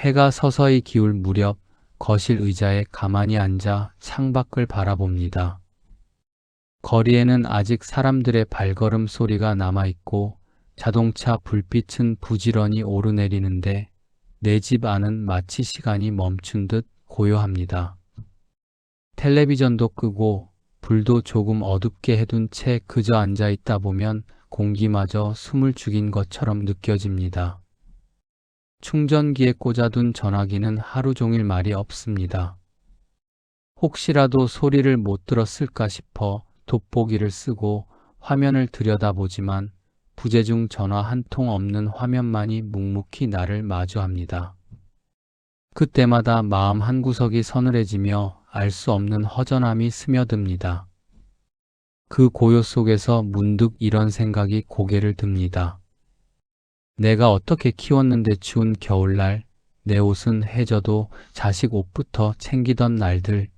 해가 서서히 기울 무렵 거실 의자에 가만히 앉아 창밖을 바라봅니다. 거리에는 아직 사람들의 발걸음 소리가 남아있고 자동차 불빛은 부지런히 오르내리는데 내 집 안은 마치 시간이 멈춘 듯 고요합니다. 텔레비전도 끄고 불도 조금 어둡게 해둔 채 그저 앉아 있다 보면 공기마저 숨을 죽인 것처럼 느껴집니다. 충전기에 꽂아둔 전화기는 하루 종일 말이 없습니다. 혹시라도 소리를 못 들었을까 싶어 돋보기를 쓰고 화면을 들여다보지만 부재중 전화 한 통 없는 화면만이 묵묵히 나를 마주합니다. 그때마다 마음 한구석이 서늘해지며 알 수 없는 허전함이 스며듭니다. 그 고요 속에서 문득 이런 생각이 고개를 듭니다. 내가 어떻게 키웠는데 추운 겨울날 내 옷은 해져도 자식 옷부터 챙기던 날들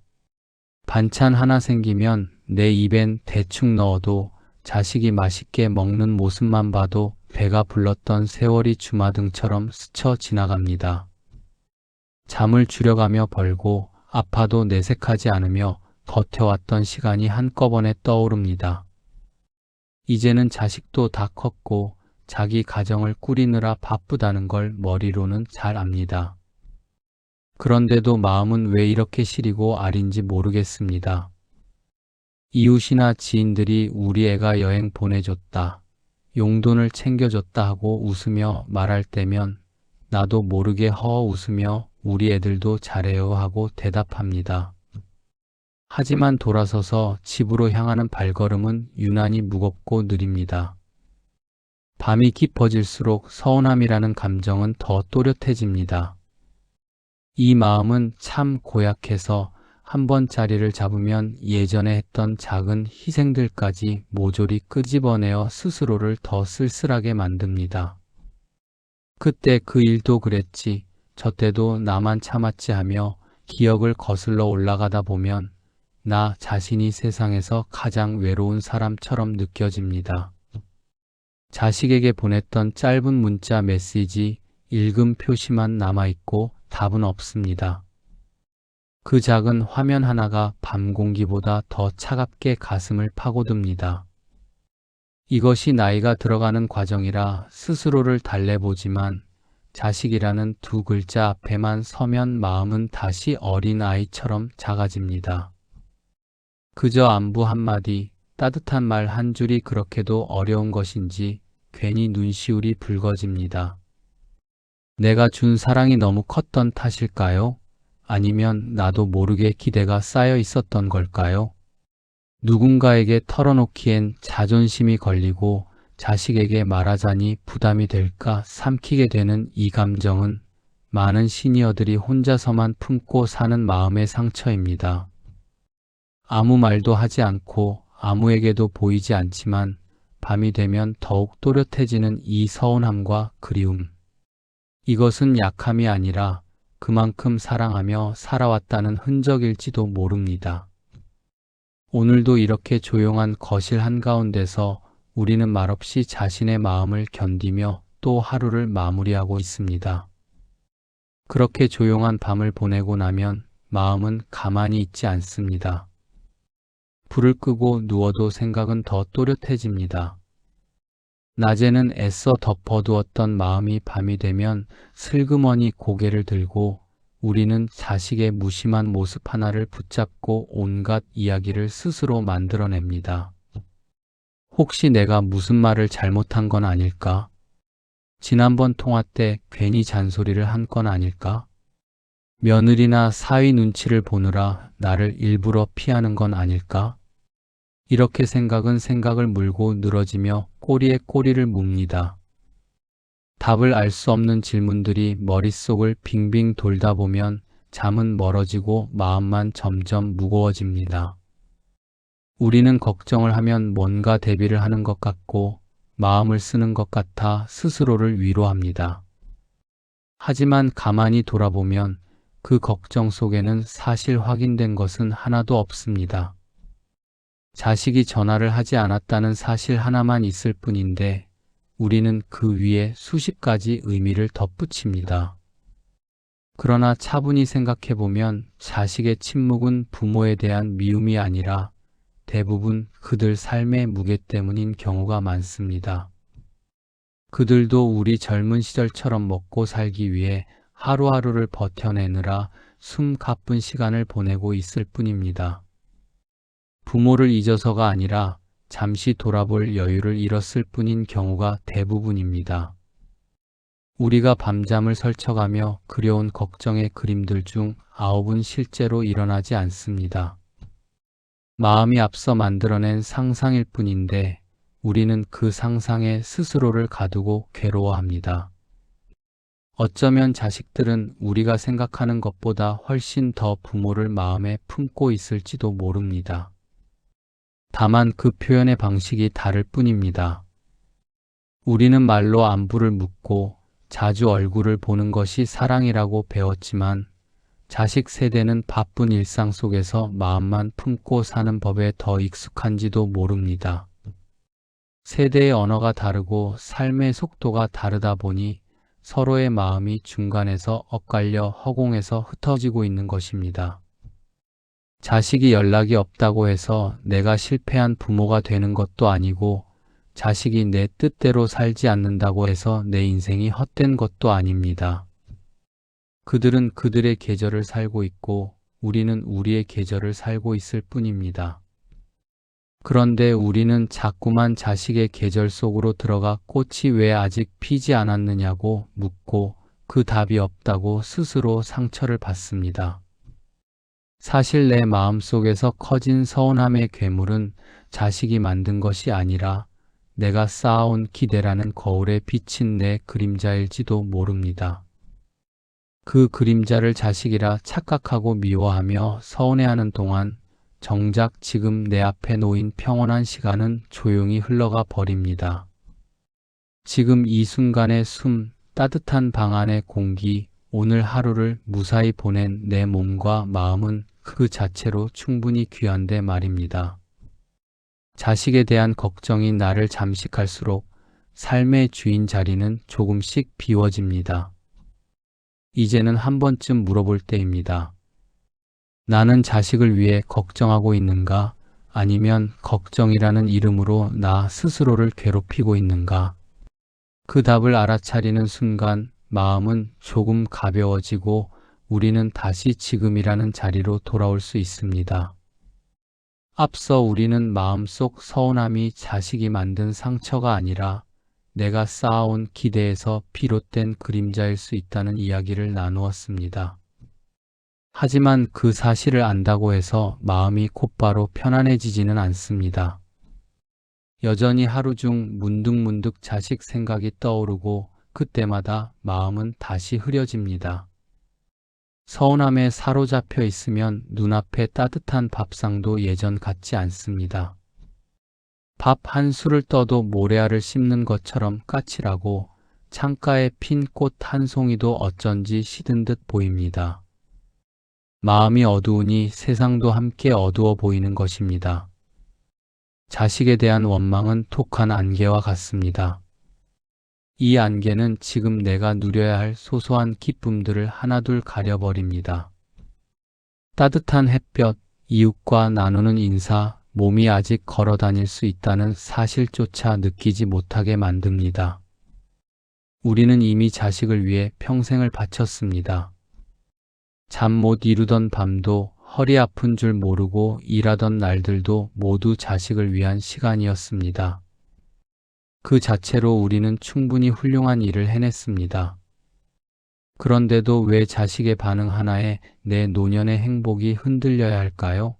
반찬 하나 생기면 내 입엔 대충 넣어도 자식이 맛있게 먹는 모습만 봐도 배가 불렀던 세월이 주마등처럼 스쳐 지나갑니다. 잠을 줄여가며 벌고 아파도 내색하지 않으며 버텨왔던 시간이 한꺼번에 떠오릅니다. 이제는 자식도 다 컸고 자기 가정을 꾸리느라 바쁘다는 걸 머리로는 잘 압니다. 그런데도 마음은 왜 이렇게 시리고 아린지 모르겠습니다. 이웃이나 지인들이 우리 애가 여행 보내줬다, 용돈을 챙겨줬다 하고 웃으며 말할 때면 나도 모르게 허 웃으며 우리 애들도 잘해요 하고 대답합니다. 하지만 돌아서서 집으로 향하는 발걸음은 유난히 무겁고 느립니다. 밤이 깊어질수록 서운함이라는 감정은 더 또렷해집니다. 이 마음은 참 고약해서 한 번 자리를 잡으면 예전에 했던 작은 희생들까지 모조리 끄집어내어 스스로를 더 쓸쓸하게 만듭니다. 그때 그 일도 그랬지, 저 때도 나만 참았지 하며 기억을 거슬러 올라가다 보면 나 자신이 세상에서 가장 외로운 사람처럼 느껴집니다. 자식에게 보냈던 짧은 문자 메시지 읽음 표시만 남아있고 답은 없습니다. 그 작은 화면 하나가 밤 공기보다 더 차갑게 가슴을 파고듭니다. 이것이 나이가 들어가는 과정이라 스스로를 달래보지만 자식이라는 두 글자 앞에만 서면 마음은 다시 어린 아이처럼 작아집니다. 그저 안부 한마디, 따뜻한 말 한 줄이 그렇게도 어려운 것인지 괜히 눈시울이 붉어집니다. 내가 준 사랑이 너무 컸던 탓일까요? 아니면 나도 모르게 기대가 쌓여 있었던 걸까요? 누군가에게 털어놓기엔 자존심이 걸리고 자식에게 말하자니 부담이 될까 삼키게 되는 이 감정은 많은 시니어들이 혼자서만 품고 사는 마음의 상처입니다. 아무 말도 하지 않고 아무에게도 보이지 않지만 밤이 되면 더욱 또렷해지는 이 서운함과 그리움. 이것은 약함이 아니라 그만큼 사랑하며 살아왔다는 흔적일지도 모릅니다. 오늘도 이렇게 조용한 거실 한가운데서 우리는 말없이 자신의 마음을 견디며 또 하루를 마무리하고 있습니다. 그렇게 조용한 밤을 보내고 나면 마음은 가만히 있지 않습니다. 불을 끄고 누워도 생각은 더 또렷해집니다. 낮에는 애써 덮어두었던 마음이 밤이 되면 슬그머니 고개를 들고 우리는 자식의 무심한 모습 하나를 붙잡고 온갖 이야기를 스스로 만들어냅니다. 혹시 내가 무슨 말을 잘못한 건 아닐까? 지난번 통화 때 괜히 잔소리를 한 건 아닐까? 며느리나 사위 눈치를 보느라 나를 일부러 피하는 건 아닐까? 이렇게 생각은 생각을 물고 늘어지며 꼬리에 꼬리를 묵니다. 답을 알 수 없는 질문들이 머릿속을 빙빙 돌다 보면 잠은 멀어지고 마음만 점점 무거워집니다. 우리는 걱정을 하면 뭔가 대비를 하는 것 같고 마음을 쓰는 것 같아 스스로를 위로합니다. 하지만 가만히 돌아보면 그 걱정 속에는 사실 확인된 것은 하나도 없습니다. 자식이 전화를 하지 않았다는 사실 하나만 있을 뿐인데 우리는 그 위에 수십 가지 의미를 덧붙입니다. 그러나 차분히 생각해 보면 자식의 침묵은 부모에 대한 미움이 아니라 대부분 그들 삶의 무게 때문인 경우가 많습니다. 그들도 우리 젊은 시절처럼 먹고 살기 위해 하루하루를 버텨내느라 숨 가쁜 시간을 보내고 있을 뿐입니다. 부모를 잊어서가 아니라 잠시 돌아볼 여유를 잃었을 뿐인 경우가 대부분입니다. 우리가 밤잠을 설쳐가며 그려온 걱정의 그림들 중 아홉은 실제로 일어나지 않습니다. 마음이 앞서 만들어낸 상상일 뿐인데 우리는 그 상상에 스스로를 가두고 괴로워합니다. 어쩌면 자식들은 우리가 생각하는 것보다 훨씬 더 부모를 마음에 품고 있을지도 모릅니다. 다만 그 표현의 방식이 다를 뿐입니다. 우리는 말로 안부를 묻고 자주 얼굴을 보는 것이 사랑이라고 배웠지만 자식 세대는 바쁜 일상 속에서 마음만 품고 사는 법에 더 익숙한지도 모릅니다. 세대의 언어가 다르고 삶의 속도가 다르다 보니 서로의 마음이 중간에서 엇갈려 허공에서 흩어지고 있는 것입니다. 자식이 연락이 없다고 해서 내가 실패한 부모가 되는 것도 아니고 자식이 내 뜻대로 살지 않는다고 해서 내 인생이 헛된 것도 아닙니다. 그들은 그들의 계절을 살고 있고 우리는 우리의 계절을 살고 있을 뿐입니다. 그런데 우리는 자꾸만 자식의 계절 속으로 들어가 꽃이 왜 아직 피지 않았느냐고 묻고 그 답이 없다고 스스로 상처를 받습니다. 사실 내 마음 속에서 커진 서운함의 괴물은 자식이 만든 것이 아니라 내가 쌓아온 기대라는 거울에 비친 내 그림자일지도 모릅니다. 그 그림자를 자식이라 착각하고 미워하며 서운해하는 동안 정작 지금 내 앞에 놓인 평온한 시간은 조용히 흘러가 버립니다. 지금 이 순간의 숨, 따뜻한 방 안의 공기, 오늘 하루를 무사히 보낸 내 몸과 마음은 그 자체로 충분히 귀한데 말입니다. 자식에 대한 걱정이 나를 잠식할수록 삶의 주인 자리는 조금씩 비워집니다. 이제는 한 번쯤 물어볼 때입니다. 나는 자식을 위해 걱정하고 있는가? 아니면 걱정이라는 이름으로 나 스스로를 괴롭히고 있는가? 그 답을 알아차리는 순간 마음은 조금 가벼워지고 우리는 다시 지금이라는 자리로 돌아올 수 있습니다. 앞서 우리는 마음속 서운함이 자식이 만든 상처가 아니라 내가 쌓아온 기대에서 비롯된 그림자일 수 있다는 이야기를 나누었습니다. 하지만 그 사실을 안다고 해서 마음이 곧바로 편안해지지는 않습니다. 여전히 하루 중 문득문득 자식 생각이 떠오르고 그때마다 마음은 다시 흐려집니다. 서운함에 사로잡혀 있으면 눈앞에 따뜻한 밥상도 예전 같지 않습니다. 밥 한 술을 떠도 모래알을 씹는 것처럼 까칠하고 창가에 핀 꽃 한 송이도 어쩐지 시든 듯 보입니다. 마음이 어두우니 세상도 함께 어두워 보이는 것입니다. 자식에 대한 원망은 톡한 안개와 같습니다. 이 안개는 지금 내가 누려야 할 소소한 기쁨들을 하나둘 가려버립니다. 따뜻한 햇볕, 이웃과 나누는 인사, 몸이 아직 걸어 다닐 수 있다는 사실조차 느끼지 못하게 만듭니다. 우리는 이미 자식을 위해 평생을 바쳤습니다. 잠 못 이루던 밤도 허리 아픈 줄 모르고 일하던 날들도 모두 자식을 위한 시간이었습니다. 그 자체로 우리는 충분히 훌륭한 일을 해냈습니다. 그런데도 왜 자식의 반응 하나에 내 노년의 행복이 흔들려야 할까요?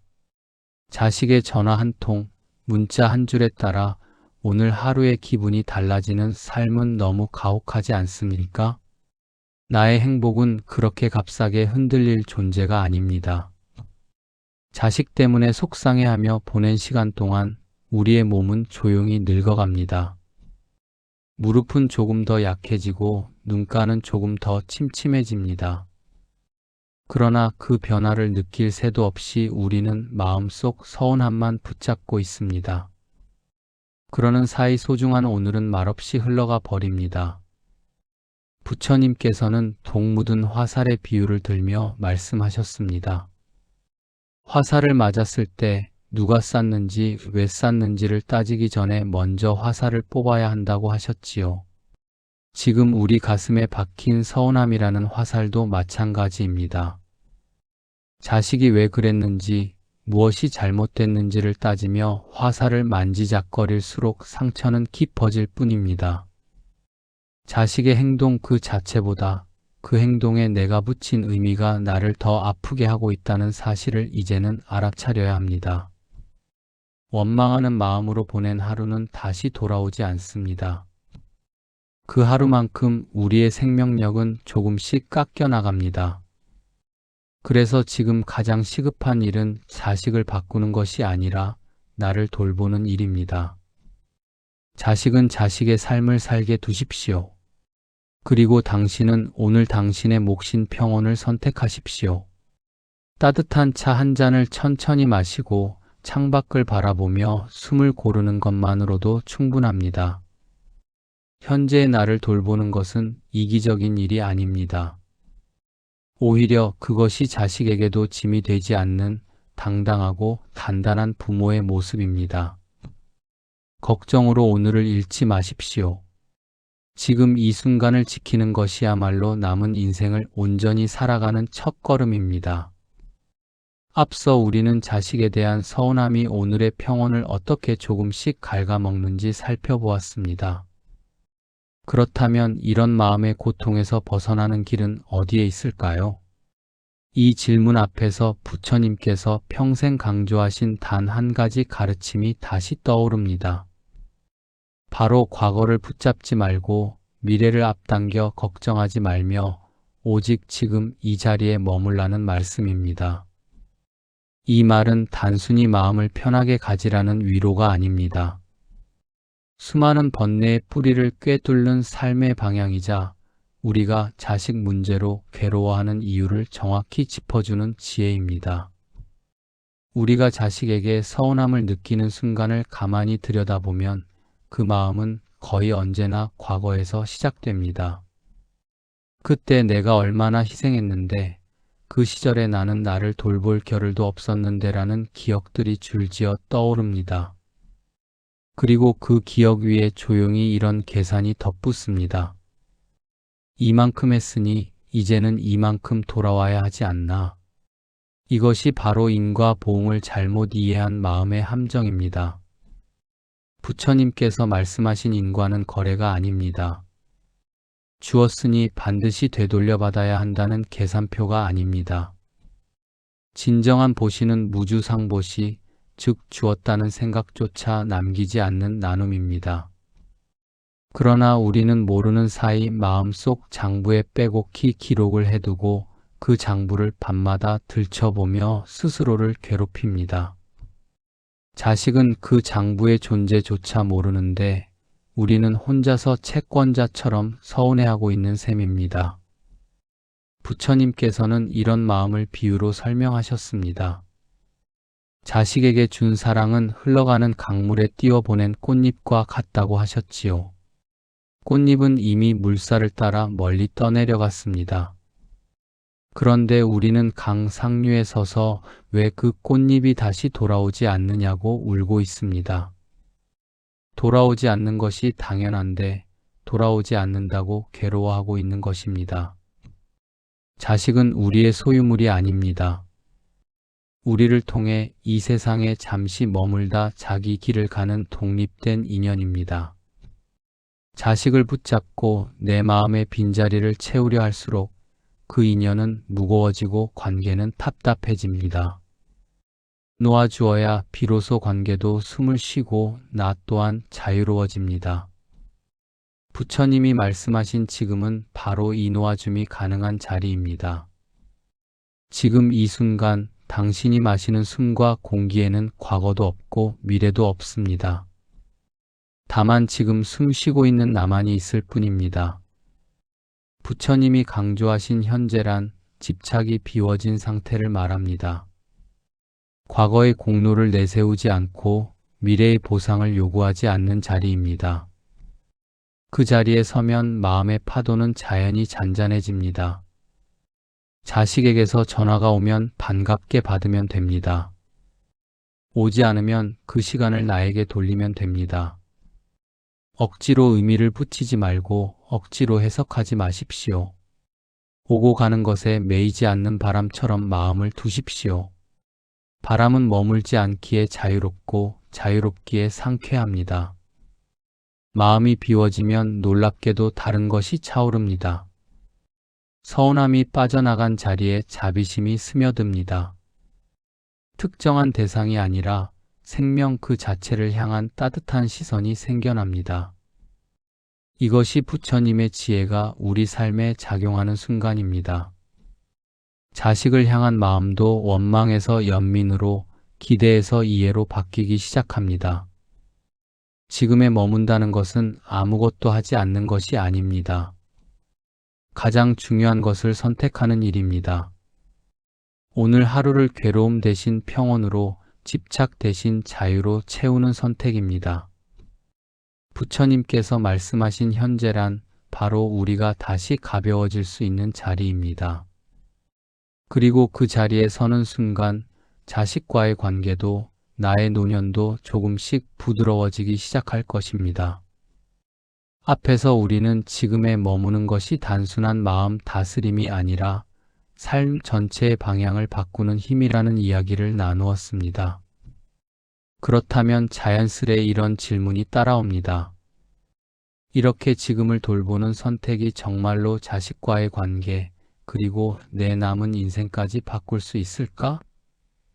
자식의 전화 한 통, 문자 한 줄에 따라 오늘 하루의 기분이 달라지는 삶은 너무 가혹하지 않습니까? 나의 행복은 그렇게 값싸게 흔들릴 존재가 아닙니다. 자식 때문에 속상해하며 보낸 시간 동안 우리의 몸은 조용히 늙어갑니다. 무릎은 조금 더 약해지고 눈가는 조금 더 침침해집니다. 그러나 그 변화를 느낄 새도 없이 우리는 마음속 서운함만 붙잡고 있습니다. 그러는 사이 소중한 오늘은 말없이 흘러가 버립니다. 부처님께서는 독 묻은 화살의 비유를 들며 말씀하셨습니다. 화살을 맞았을 때 누가 쐈는지 왜 쐈는지를 따지기 전에 먼저 화살을 뽑아야 한다고 하셨지요. 지금 우리 가슴에 박힌 서운함이라는 화살도 마찬가지입니다. 자식이 왜 그랬는지, 무엇이 잘못됐는지를 따지며 화살을 만지작거릴수록 상처는 깊어질 뿐입니다. 자식의 행동 그 자체보다 그 행동에 내가 붙인 의미가 나를 더 아프게 하고 있다는 사실을 이제는 알아차려야 합니다. 원망하는 마음으로 보낸 하루는 다시 돌아오지 않습니다. 그 하루만큼 우리의 생명력은 조금씩 깎여 나갑니다. 그래서 지금 가장 시급한 일은 자식을 바꾸는 것이 아니라 나를 돌보는 일입니다. 자식은 자식의 삶을 살게 두십시오. 그리고 당신은 오늘 당신의 몫인 평온을 선택하십시오. 따뜻한 차 한 잔을 천천히 마시고 창밖을 바라보며 숨을 고르는 것만으로도 충분합니다. 현재의 나를 돌보는 것은 이기적인 일이 아닙니다. 오히려 그것이 자식에게도 짐이 되지 않는 당당하고 단단한 부모의 모습입니다. 걱정으로 오늘을 잃지 마십시오. 지금 이 순간을 지키는 것이야말로 남은 인생을 온전히 살아가는 첫 걸음입니다. 앞서 우리는 자식에 대한 서운함이 오늘의 평온을 어떻게 조금씩 갉아먹는지 살펴보았습니다. 그렇다면 이런 마음의 고통에서 벗어나는 길은 어디에 있을까요? 이 질문 앞에서 부처님께서 평생 강조하신 단 한 가지 가르침이 다시 떠오릅니다. 바로 과거를 붙잡지 말고 미래를 앞당겨 걱정하지 말며 오직 지금 이 자리에 머물라는 말씀입니다. 이 말은 단순히 마음을 편하게 가지라는 위로가 아닙니다. 수많은 번뇌의 뿌리를 꿰뚫는 삶의 방향이자 우리가 자식 문제로 괴로워하는 이유를 정확히 짚어주는 지혜입니다. 우리가 자식에게 서운함을 느끼는 순간을 가만히 들여다보면 그 마음은 거의 언제나 과거에서 시작됩니다. 그때 내가 얼마나 희생했는데 그 시절에 나는 나를 돌볼 겨를도 없었는데라는 기억들이 줄지어 떠오릅니다. 그리고 그 기억 위에 조용히 이런 계산이 덧붙습니다. 이만큼 했으니 이제는 이만큼 돌아와야 하지 않나. 이것이 바로 인과 보응을 잘못 이해한 마음의 함정입니다. 부처님께서 말씀하신 인과는 거래가 아닙니다. 주었으니 반드시 되돌려 받아야 한다는 계산표가 아닙니다. 진정한 보시는 무주상보시, 즉 주었다는 생각조차 남기지 않는 나눔입니다. 그러나 우리는 모르는 사이 마음속 장부에 빼곡히 기록을 해두고 그 장부를 밤마다 들춰보며 스스로를 괴롭힙니다. 자식은 그 장부의 존재조차 모르는데 우리는 혼자서 채권자처럼 서운해하고 있는 셈입니다. 부처님께서는 이런 마음을 비유로 설명하셨습니다. 자식에게 준 사랑은 흘러가는 강물에 띄워보낸 꽃잎과 같다고 하셨지요. 꽃잎은 이미 물살을 따라 멀리 떠내려갔습니다. 그런데 우리는 강 상류에 서서 왜 그 꽃잎이 다시 돌아오지 않느냐고 울고 있습니다. 돌아오지 않는 것이 당연한데 돌아오지 않는다고 괴로워하고 있는 것입니다. 자식은 우리의 소유물이 아닙니다. 우리를 통해 이 세상에 잠시 머물다 자기 길을 가는 독립된 인연입니다. 자식을 붙잡고 내 마음의 빈자리를 채우려 할수록 그 인연은 무거워지고 관계는 답답해집니다. 놓아주어야 비로소 관계도 숨을 쉬고 나 또한 자유로워집니다. 부처님이 말씀하신 지금은 바로 이 놓아줌이 가능한 자리입니다. 지금 이 순간 당신이 마시는 숨과 공기에는 과거도 없고 미래도 없습니다. 다만 지금 숨 쉬고 있는 나만이 있을 뿐입니다. 부처님이 강조하신 현재란 집착이 비워진 상태를 말합니다. 과거의 공로를 내세우지 않고 미래의 보상을 요구하지 않는 자리입니다. 그 자리에 서면 마음의 파도는 자연히 잔잔해집니다. 자식에게서 전화가 오면 반갑게 받으면 됩니다. 오지 않으면 그 시간을 나에게 돌리면 됩니다. 억지로 의미를 붙이지 말고 억지로 해석하지 마십시오. 오고 가는 것에 매이지 않는 바람처럼 마음을 두십시오. 바람은 머물지 않기에 자유롭고 자유롭기에 상쾌합니다. 마음이 비워지면 놀랍게도 다른 것이 차오릅니다. 서운함이 빠져나간 자리에 자비심이 스며듭니다. 특정한 대상이 아니라 생명 그 자체를 향한 따뜻한 시선이 생겨납니다. 이것이 부처님의 지혜가 우리 삶에 작용하는 순간입니다. 자식을 향한 마음도 원망에서 연민으로 기대에서 이해로 바뀌기 시작합니다. 지금에 머문다는 것은 아무것도 하지 않는 것이 아닙니다. 가장 중요한 것을 선택하는 일입니다. 오늘 하루를 괴로움 대신 평온으로 집착 대신 자유로 채우는 선택입니다. 부처님께서 말씀하신 현재란 바로 우리가 다시 가벼워질 수 있는 자리입니다. 그리고 그 자리에 서는 순간 자식과의 관계도 나의 노년도 조금씩 부드러워지기 시작할 것입니다. 앞에서 우리는 지금에 머무는 것이 단순한 마음 다스림이 아니라 삶 전체의 방향을 바꾸는 힘이라는 이야기를 나누었습니다. 그렇다면 자연스레 이런 질문이 따라옵니다. 이렇게 지금을 돌보는 선택이 정말로 자식과의 관계, 그리고 내 남은 인생까지 바꿀 수 있을까?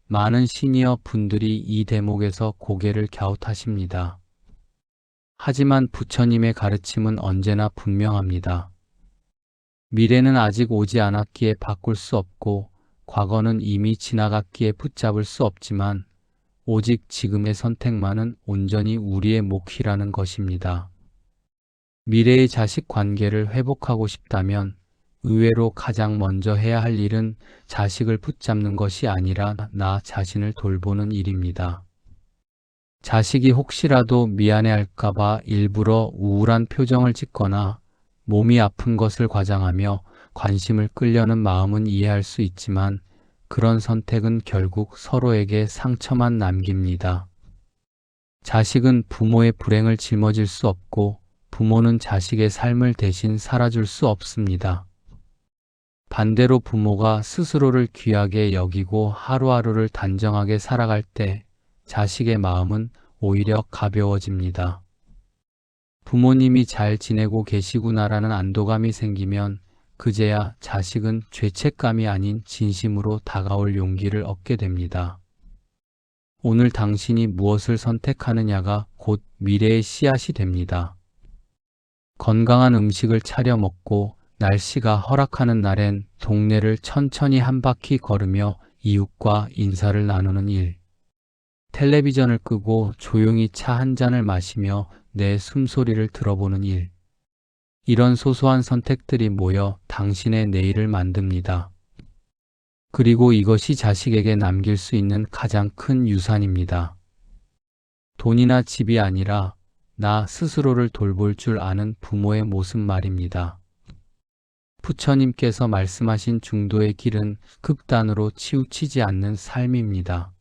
많은 시니어 분들이 이 대목에서 고개를 갸웃하십니다. 하지만 부처님의 가르침은 언제나 분명합니다. 미래는 아직 오지 않았기에 바꿀 수 없고 과거는 이미 지나갔기에 붙잡을 수 없지만 오직 지금의 선택만은 온전히 우리의 몫이라는 것입니다. 미래의 자식 관계를 회복하고 싶다면 의외로 가장 먼저 해야 할 일은 자식을 붙잡는 것이 아니라 나 자신을 돌보는 일입니다. 자식이 혹시라도 미안해할까봐 일부러 우울한 표정을 짓거나 몸이 아픈 것을 과장하며 관심을 끌려는 마음은 이해할 수 있지만 그런 선택은 결국 서로에게 상처만 남깁니다. 자식은 부모의 불행을 짊어질 수 없고 부모는 자식의 삶을 대신 살아줄 수 없습니다. 반대로 부모가 스스로를 귀하게 여기고 하루하루를 단정하게 살아갈 때 자식의 마음은 오히려 가벼워집니다. 부모님이 잘 지내고 계시구나라는 안도감이 생기면 그제야 자식은 죄책감이 아닌 진심으로 다가올 용기를 얻게 됩니다. 오늘 당신이 무엇을 선택하느냐가 곧 미래의 씨앗이 됩니다. 건강한 음식을 차려 먹고 날씨가 허락하는 날엔 동네를 천천히 한 바퀴 걸으며 이웃과 인사를 나누는 일. 텔레비전을 끄고 조용히 차 한 잔을 마시며 내 숨소리를 들어보는 일. 이런 소소한 선택들이 모여 당신의 내일을 만듭니다. 그리고 이것이 자식에게 남길 수 있는 가장 큰 유산입니다. 돈이나 집이 아니라 나 스스로를 돌볼 줄 아는 부모의 모습 말입니다. 부처님께서 말씀하신 중도의 길은 극단으로 치우치지 않는 삶입니다.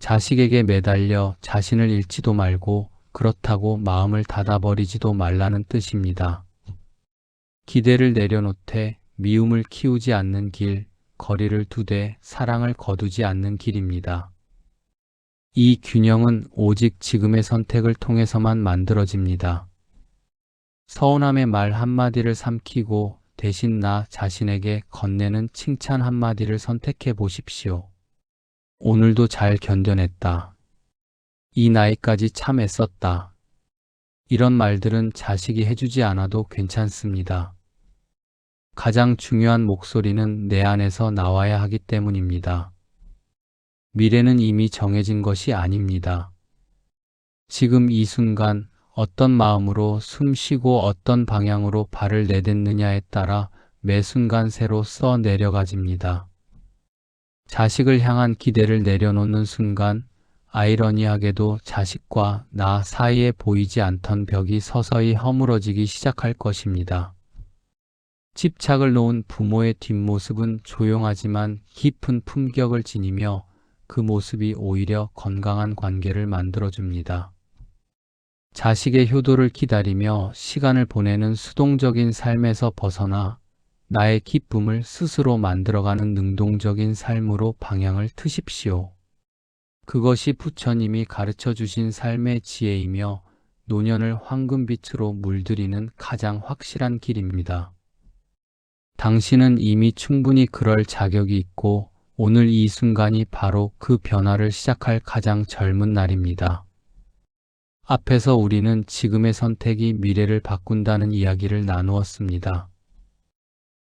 자식에게 매달려 자신을 잃지도 말고 그렇다고 마음을 닫아버리지도 말라는 뜻입니다. 기대를 내려놓되 미움을 키우지 않는 길, 거리를 두되 사랑을 거두지 않는 길입니다. 이 균형은 오직 지금의 선택을 통해서만 만들어집니다. 서운함의 말 한마디를 삼키고 대신 나 자신에게 건네는 칭찬 한마디를 선택해 보십시오. 오늘도 잘 견뎌냈다. 이 나이까지 참 애썼다. 이런 말들은 자식이 해주지 않아도 괜찮습니다. 가장 중요한 목소리는 내 안에서 나와야 하기 때문입니다. 미래는 이미 정해진 것이 아닙니다. 지금 이 순간 어떤 마음으로 숨 쉬고 어떤 방향으로 발을 내딛느냐에 따라 매 순간 새로 써 내려가집니다. 자식을 향한 기대를 내려놓는 순간 아이러니하게도 자식과 나 사이에 보이지 않던 벽이 서서히 허물어지기 시작할 것입니다. 집착을 놓은 부모의 뒷모습은 조용하지만 깊은 품격을 지니며 그 모습이 오히려 건강한 관계를 만들어줍니다. 자식의 효도를 기다리며 시간을 보내는 수동적인 삶에서 벗어나 나의 기쁨을 스스로 만들어가는 능동적인 삶으로 방향을 트십시오. 그것이 부처님이 가르쳐 주신 삶의 지혜이며 노년을 황금빛으로 물들이는 가장 확실한 길입니다. 당신은 이미 충분히 그럴 자격이 있고 오늘 이 순간이 바로 그 변화를 시작할 가장 젊은 날입니다. 앞에서 우리는 지금의 선택이 미래를 바꾼다는 이야기를 나누었습니다.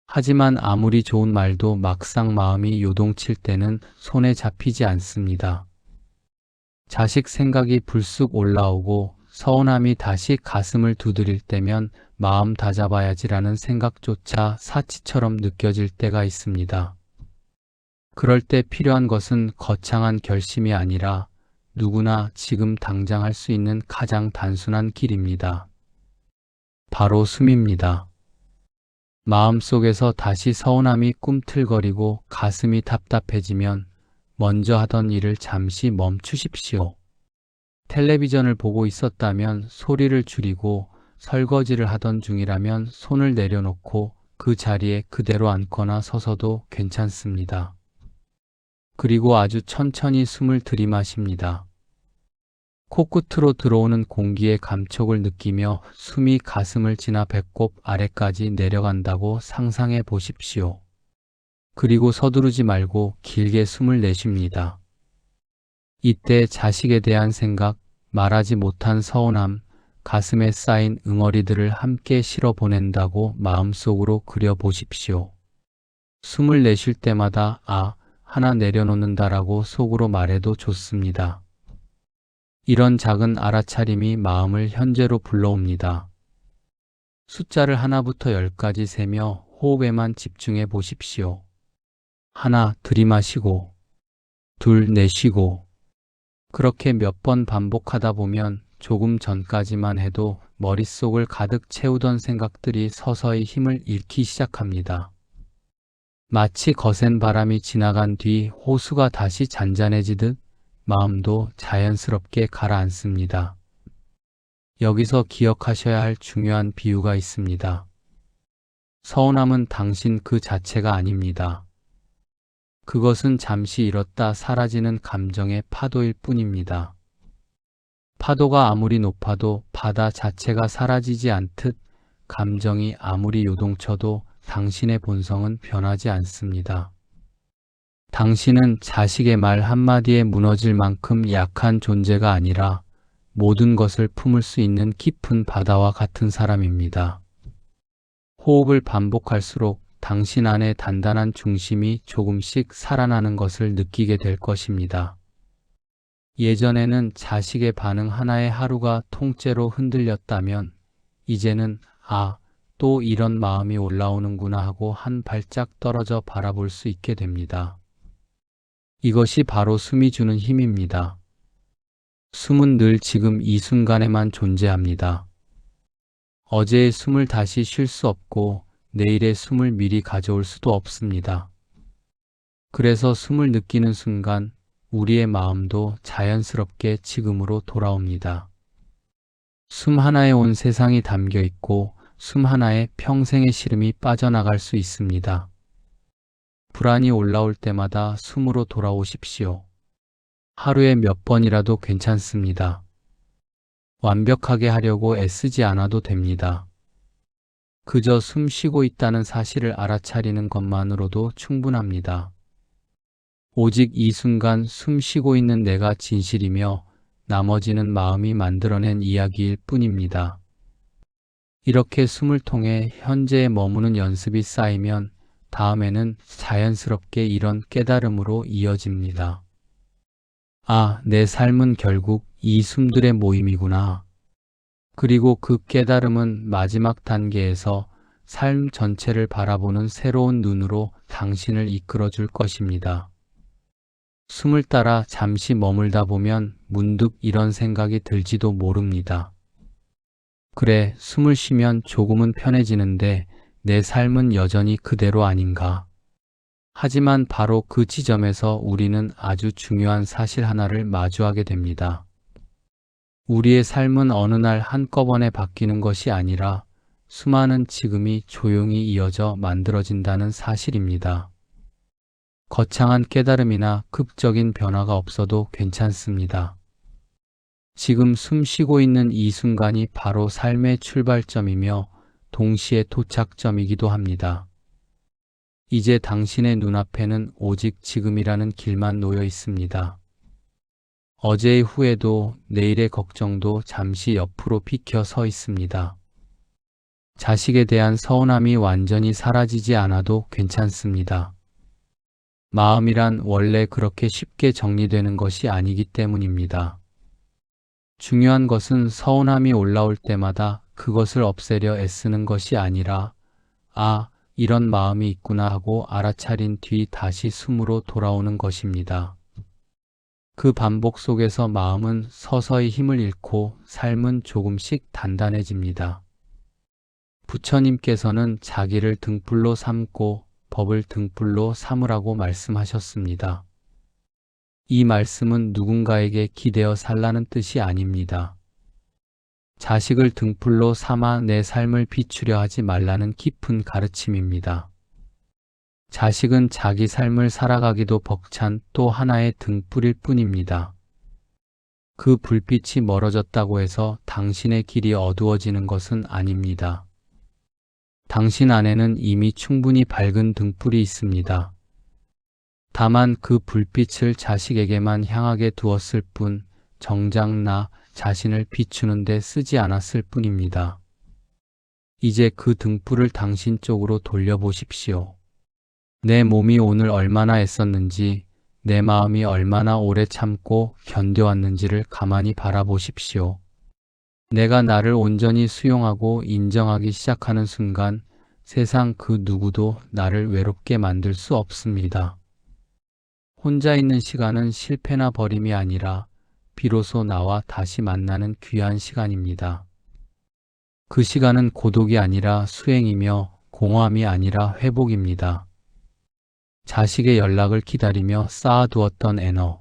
하지만 아무리 좋은 말도 막상 마음이 요동칠 때는 손에 잡히지 않습니다. 자식 생각이 불쑥 올라오고 서운함이 다시 가슴을 두드릴 때면 마음 다잡아야지라는 생각조차 사치처럼 느껴질 때가 있습니다. 그럴 때 필요한 것은 거창한 결심이 아니라 누구나 지금 당장 할 수 있는 가장 단순한 길입니다. 바로 숨입니다. 마음속에서 다시 서운함이 꿈틀거리고 가슴이 답답해지면 먼저 하던 일을 잠시 멈추십시오. 텔레비전을 보고 있었다면 소리를 줄이고 설거지를 하던 중이라면 손을 내려놓고 그 자리에 그대로 앉거나 서서도 괜찮습니다. 그리고 아주 천천히 숨을 들이마십니다. 코끝으로 들어오는 공기의 감촉을 느끼며 숨이 가슴을 지나 배꼽 아래까지 내려간다고 상상해 보십시오. 그리고 서두르지 말고 길게 숨을 내쉽니다. 이때 자식에 대한 생각, 말하지 못한 서운함, 가슴에 쌓인 응어리들을 함께 실어 보낸다고 마음속으로 그려 보십시오. 숨을 내쉴 때마다 아, 하나 내려놓는다라고 속으로 말해도 좋습니다. 이런 작은 알아차림이 마음을 현재로 불러옵니다. 숫자를 하나부터 열까지 세며 호흡에만 집중해 보십시오. 하나 들이마시고, 둘 내쉬고, 그렇게 몇 번 반복하다 보면 조금 전까지만 해도 머릿속을 가득 채우던 생각들이 서서히 힘을 잃기 시작합니다. 마치 거센 바람이 지나간 뒤 호수가 다시 잔잔해지듯 마음도 자연스럽게 가라앉습니다. 여기서 기억하셔야 할 중요한 비유가 있습니다. 서운함은 당신 그 자체가 아닙니다. 그것은 잠시 잃었다 사라지는 감정의 파도일 뿐입니다. 파도가 아무리 높아도 바다 자체가 사라지지 않듯 감정이 아무리 요동쳐도 당신의 본성은 변하지 않습니다. 당신은 자식의 말 한마디에 무너질 만큼 약한 존재가 아니라 모든 것을 품을 수 있는 깊은 바다와 같은 사람입니다. 호흡을 반복할수록 당신 안에 단단한 중심이 조금씩 살아나는 것을 느끼게 될 것입니다. 예전에는 자식의 반응 하나에 하루가 통째로 흔들렸다면 이제는 아, 또 이런 마음이 올라오는구나 하고 한 발짝 떨어져 바라볼 수 있게 됩니다. 이것이 바로 숨이 주는 힘입니다. 숨은 늘 지금 이 순간에만 존재합니다. 어제의 숨을 다시 쉴 수 없고 내일의 숨을 미리 가져올 수도 없습니다. 그래서 숨을 느끼는 순간 우리의 마음도 자연스럽게 지금으로 돌아옵니다. 숨 하나에 온 세상이 담겨 있고 숨 하나에 평생의 시름이 빠져나갈 수 있습니다. 불안이 올라올 때마다 숨으로 돌아오십시오. 하루에 몇 번이라도 괜찮습니다. 완벽하게 하려고 애쓰지 않아도 됩니다. 그저 숨 쉬고 있다는 사실을 알아차리는 것만으로도 충분합니다. 오직 이 순간 숨 쉬고 있는 내가 진실이며 나머지는 마음이 만들어낸 이야기일 뿐입니다. 이렇게 숨을 통해 현재에 머무는 연습이 쌓이면 다음에는 자연스럽게 이런 깨달음으로 이어집니다. 아, 내 삶은 결국 이 숨들의 모임이구나. 그리고 그 깨달음은 마지막 단계에서 삶 전체를 바라보는 새로운 눈으로 당신을 이끌어 줄 것입니다. 숨을 따라 잠시 머물다 보면 문득 이런 생각이 들지도 모릅니다. 그래, 숨을 쉬면 조금은 편해지는데 내 삶은 여전히 그대로 아닌가. 하지만 바로 그 지점에서 우리는 아주 중요한 사실 하나를 마주하게 됩니다. 우리의 삶은 어느 날 한꺼번에 바뀌는 것이 아니라 수많은 지금이 조용히 이어져 만들어진다는 사실입니다. 거창한 깨달음이나 극적인 변화가 없어도 괜찮습니다. 지금 숨 쉬고 있는 이 순간이 바로 삶의 출발점이며 동시에 도착점이기도 합니다. 이제 당신의 눈앞에는 오직 지금이라는 길만 놓여 있습니다. 어제의 후회도 내일의 걱정도 잠시 옆으로 비켜 서 있습니다. 자식에 대한 서운함이 완전히 사라지지 않아도 괜찮습니다. 마음이란 원래 그렇게 쉽게 정리되는 것이 아니기 때문입니다. 중요한 것은 서운함이 올라올 때마다 그것을 없애려 애쓰는 것이 아니라, 아, 이런 마음이 있구나 하고 알아차린 뒤 다시 숨으로 돌아오는 것입니다. 그 반복 속에서 마음은 서서히 힘을 잃고 삶은 조금씩 단단해집니다. 부처님께서는 자기를 등불로 삼고 법을 등불로 삼으라고 말씀하셨습니다. 이 말씀은 누군가에게 기대어 살라는 뜻이 아닙니다. 자식을 등불로 삼아 내 삶을 비추려 하지 말라는 깊은 가르침입니다. 자식은 자기 삶을 살아가기도 벅찬 또 하나의 등불일 뿐입니다. 그 불빛이 멀어졌다고 해서 당신의 길이 어두워지는 것은 아닙니다. 당신 안에는 이미 충분히 밝은 등불이 있습니다. 다만 그 불빛을 자식에게만 향하게 두었을 뿐 정작 나 자신을 비추는 데 쓰지 않았을 뿐입니다. 이제 그 등불을 당신 쪽으로 돌려보십시오. 내 몸이 오늘 얼마나 애썼는지, 내 마음이 얼마나 오래 참고 견뎌왔는지를 가만히 바라보십시오. 내가 나를 온전히 수용하고 인정하기 시작하는 순간 세상 그 누구도 나를 외롭게 만들 수 없습니다. 혼자 있는 시간은 실패나 버림이 아니라 비로소 나와 다시 만나는 귀한 시간입니다. 그 시간은 고독이 아니라 수행이며 공허함이 아니라 회복입니다. 자식의 연락을 기다리며 쌓아두었던 에너,